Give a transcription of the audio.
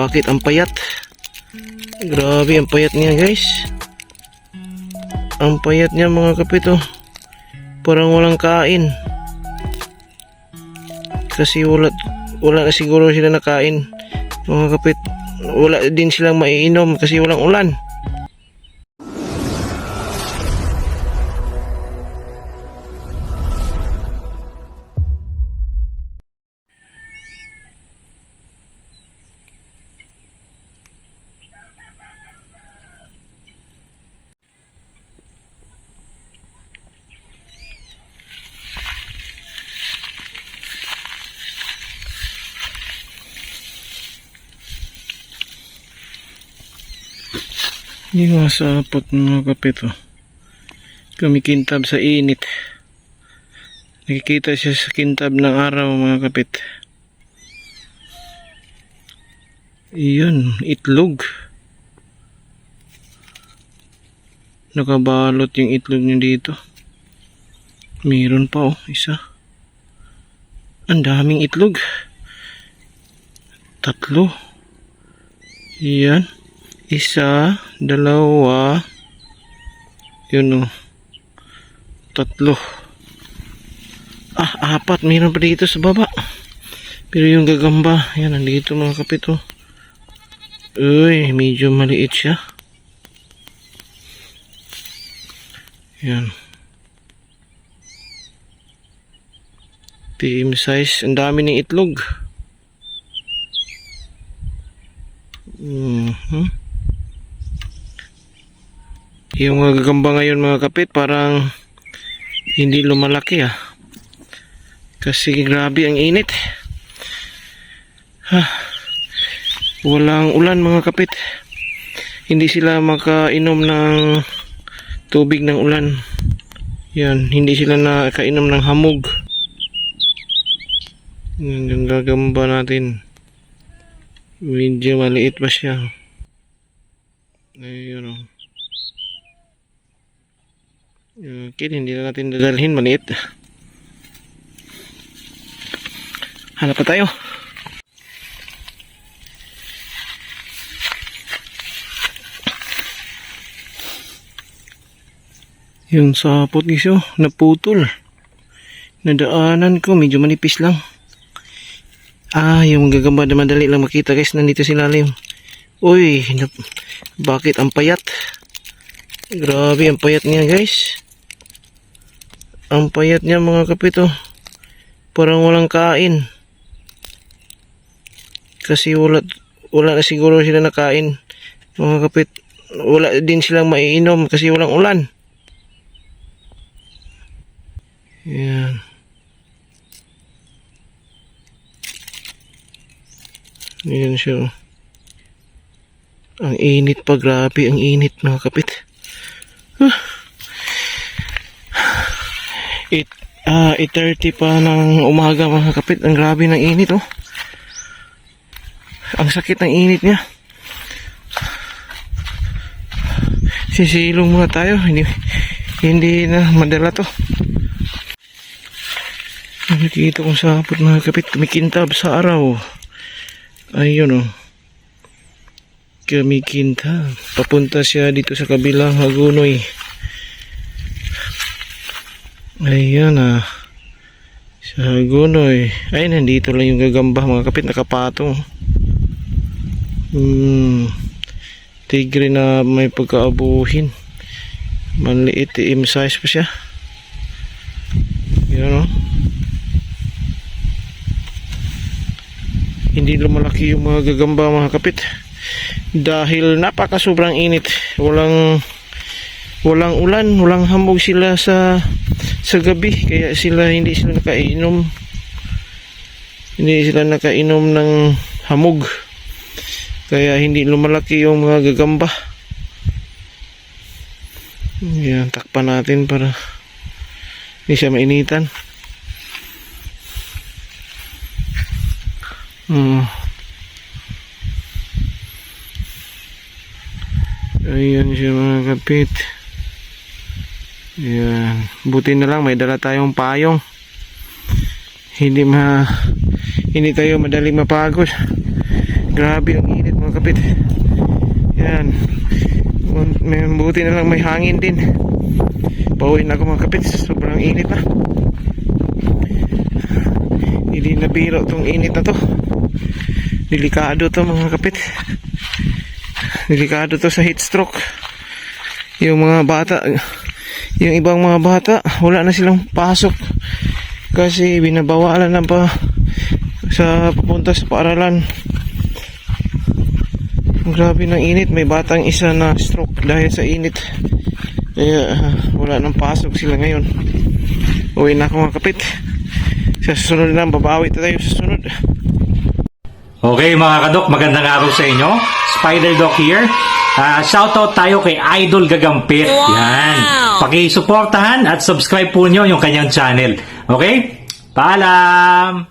Bakit ang payat? Grabe ang payat niya guys. Ang payat niya mga kapito. Parang walang kain. Kasi wala, wala na siguro sila nakain. Mga kapit. Wala din silang maiinom kasi walang ulan. Hindi masapot mga kapito. Kumikintab sa init. Nakikita siya sa kintab ng araw mga kapit. Iyon, itlog. Nakabalot yung itlog niya dito. Meron pa oh, isa. Ang daming itlog. Tatlo. Yan. Isa, dalawa, yun o. Tatlo. Ah, apat. Mayroon pa dito sa baba. Pero yung gagamba, yan, nandito mga kapito. Uy, medyo maliit siya. Yan. Team size. Ang dami ng itlog. Mhm. Yung gagamba ngayon mga kapit parang hindi lumalaki ah. Kasi grabe ang init. Ha. Walang ulan mga kapit. Hindi sila makainom ng tubig ng ulan. Yan, hindi sila nakainom ng hamog. Yan yung gagamba natin. Medyo maliit pa siya. Ayun o. Okay, hindi na natin dadalhin. Maliit. Hanap pa tayo. Yung sapot giso, naputol. Nadaanan ko, medyo manipis lang. Ah, yung gagamba na madali lang makita guys, nandito si lalim. Uy, bakit ang payat? Grabe ang payat niya guys. Ang payat niya mga kapito. Parang walang kain. Kasi wala, wala na siguro sila nakain. Mga kapit, wala din silang maiinom kasi walang ulan. Yan. Yan siya. Ang init pa, grabe. Ang init mga kapit. 8, uh, 8.30 pa ng umaga mga kapit. Ang grabe ng init oh. Ang sakit ng init niya. Sisilong muna tayo. Hindi, hindi na madala to. Nakikita kong sapot mga kapit. Kumikintab sa araw. Ayun oh. Kumikintab. Papunta siya dito sa kabilang Hagunoy. Ayan ah. Sa Hagunoy. Ay, nandito lang yung gagamba mga kapit. Nakapatong. Hmm. Tigre na may pagkaabuhin. Manliit. M size pa siya. Yan oh. Hindi lumalaki yung mga gagamba mga kapit. Dahil napaka sobrang init. Walang walang ulan, walang hamog sila sa sa gabi kaya sila hindi sila nakainom. Hindi sila nakainom ng hamog. Kaya hindi lumalaki yung mga gagamba. Yan takpan natin para hindi siya mainitan. Hmm. ayan siya mga kapit yan. Buti na lang may dala tayong payong. Hindi ma hindi tayo madaling mapagod. Grabe ang init mga kapit. Yan. May buti na lang may hangin din. Pauwi na ako mga kapit. Sobrang init na. Hindi na biro tong init na to. Delikado to mga kapit. Delikado to sa heat stroke. Yung mga bata, yung ibang mga bata, wala na silang pasok. Kasi binabawalan na pa sa papunta sa paaralan. Grabe ng init. May batang isa na stroke dahil sa init. Kaya ah, wala nang pasok sila ngayon. Uwi na ako mga kapit. Sa susunod na, babawi tayo sa sunod. Okay mga kadok, magandang araw sa inyo. Spider Doc here. Ah, shoutout tayo kay Idol Gagampit. Yan. Pakisuportahan at subscribe po nyo yung kanyang channel. Okay? Paalam!